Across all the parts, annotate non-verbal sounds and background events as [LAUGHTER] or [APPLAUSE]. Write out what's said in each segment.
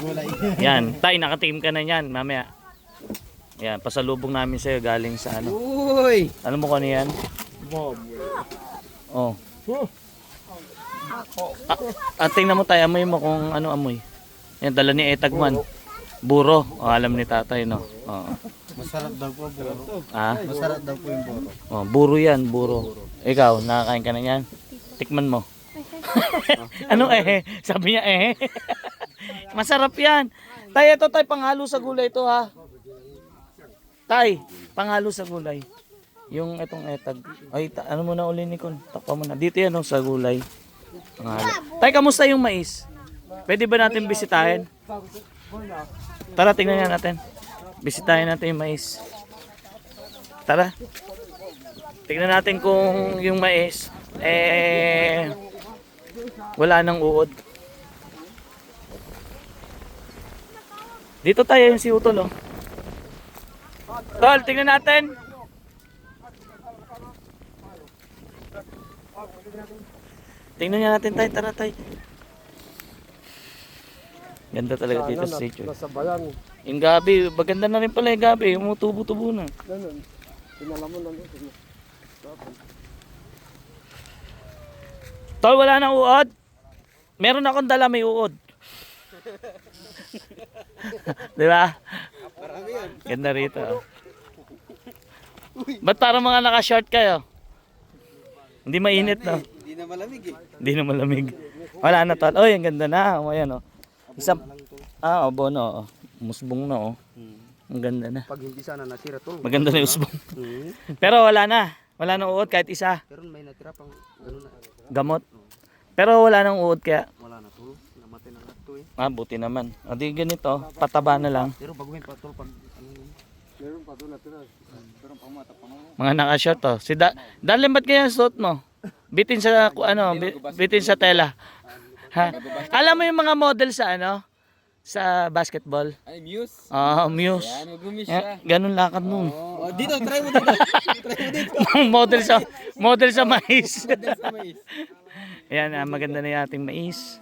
gulay. Yan, tay, nakateam ka na yan, mamaya. Yan, pasalubong namin sa'yo galing sa ano. Uy! Alam mo kung ano yan? Bob. Oh. Ah, ah, tingnan mo tayo, amoy mo kung ano amoy. Yan, dala ni Etagman. Buro. Oh, alam ni tatay, no? Oo. Masarap daw po buro. Ah, Masarap daw po yung buro. oh, buro yan, buro. Ikaw, nakakain ka na yan? Tikman mo. [LAUGHS] ano eh? Sabi niya eh. [LAUGHS] Masarap yan. Tay, ito tay, panghalo sa gulay ito ha. Tay, panghalo sa gulay. Yung itong etag. Ay, ta- ano muna uli ni Kun? Takpa mo na. Dito yan oh, sa gulay. Panghalo. Tay, kamusta yung mais? Pwede ba natin bisitahin? Tara, tingnan nga natin. Bisitahin natin yung mais. Tara. Tingnan natin kung yung mais eh wala nang uod. Dito tayo yung si Utol oh. Tol, tingnan natin. Tingnan nga natin tayo, tara tayo. Ganda talaga dito sa stage. oh. Nasa bayan. Yung gabi, maganda na rin pala yung gabi. Yung tubo-tubo na. Ganun. Pinala mo lang ito. Tol, wala nang uod. Meron akong dala may uod. [LAUGHS] [LAUGHS] Di ba? Ganda rito. oh. Ba't parang mga naka-short kayo? Hindi mainit no? Hindi na malamig eh. Hindi na malamig. Wala na tol. Oy, ang ganda na. O, ayan oh. Isang, ah, oh, bono. Oh. Musbong na oh. Ang ganda na. Pag hindi sana nasira to. Maganda na yung usbong. [LAUGHS] Hmm. Pero wala na. Wala nang uod kahit isa. Pero may natira pang gano'n na. Gamot. Pero wala nang uod kaya, Wala na to. Namatay na lahat to eh. Ah, buti naman. O di ganito, pataba na lang. Pero baguhin pa tol pag ano. Meron pa doon natira. Pero pang mata pang Mga naka-short to. Si da Darlene, ba't kaya suot mo? Bitin sa, ku- ano, bi- bitin sa tela. Ha? Alam mo yung mga model sa ano? Sa basketball? Ay, Muse. Ah, Muse. Yan, mag-umis Eh, ganun lakad mo. Oh, dito, try mo dito. [LAUGHS] try mo dito. model sa model sa mais. Model sa mais. Ayan, ah, maganda na yung ating mais.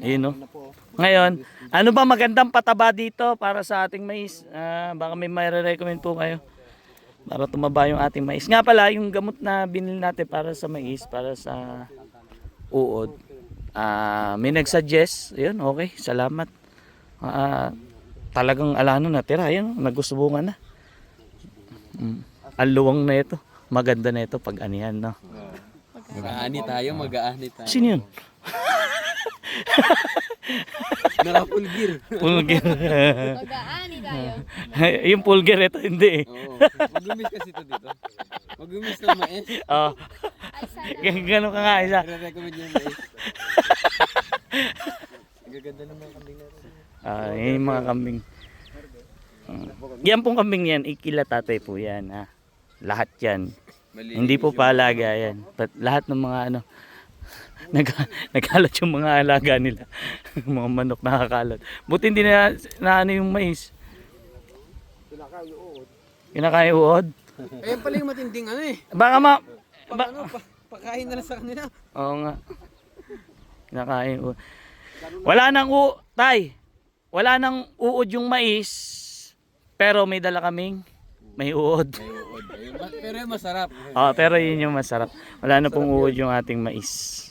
Ayun no. Ngayon, ano ba magandang pataba dito para sa ating mais? Ah, baka may may-recommend po kayo para tumaba yung ating mais. Nga pala, yung gamot na binili natin para sa mais, para sa uod. Ah, may nag-suggest. Ayun, okay. Salamat. Ah, talagang alano na tira. Ayun, nagusubungan na. Mm. Ang luwang na ito. Maganda na ito pag anihan, no? Mag-aani tayo, mag-aani tayo. Sino yun? Nakapulgir. Pulgir. Mag-aani tayo. yung pulgir ito hindi eh. Oo. Mag-umis kasi ito dito. Mag-umis ng mais. Oh. Ay, sana. G- Gano'n ka nga isa. Re-recommend yung mais. Ang gaganda ng mga kambing natin. Ah, yan yung mga kambing. Ah. yan pong kambing yan, ikila tatay po yan. Ha? Lahat yan. Hindi po paalaga yan. But lahat ng mga ano, [LAUGHS] nag nagkalat yung mga alaga nila. [LAUGHS] mga manok nakakalat. Buti hindi na, na ano yung mais. Kinakain uod. [LAUGHS] Ayun pala yung matinding ano eh. Baka ma... Pag Ba- ano, pa, pakain na lang sa kanila. Oo nga. Kinakain uod. Wala nang u... Tay! Wala nang uod yung mais. Pero may dala kaming may uod. May uod. Pero yung masarap. Oh, pero yun yung masarap. Wala na pong uod yung ating mais.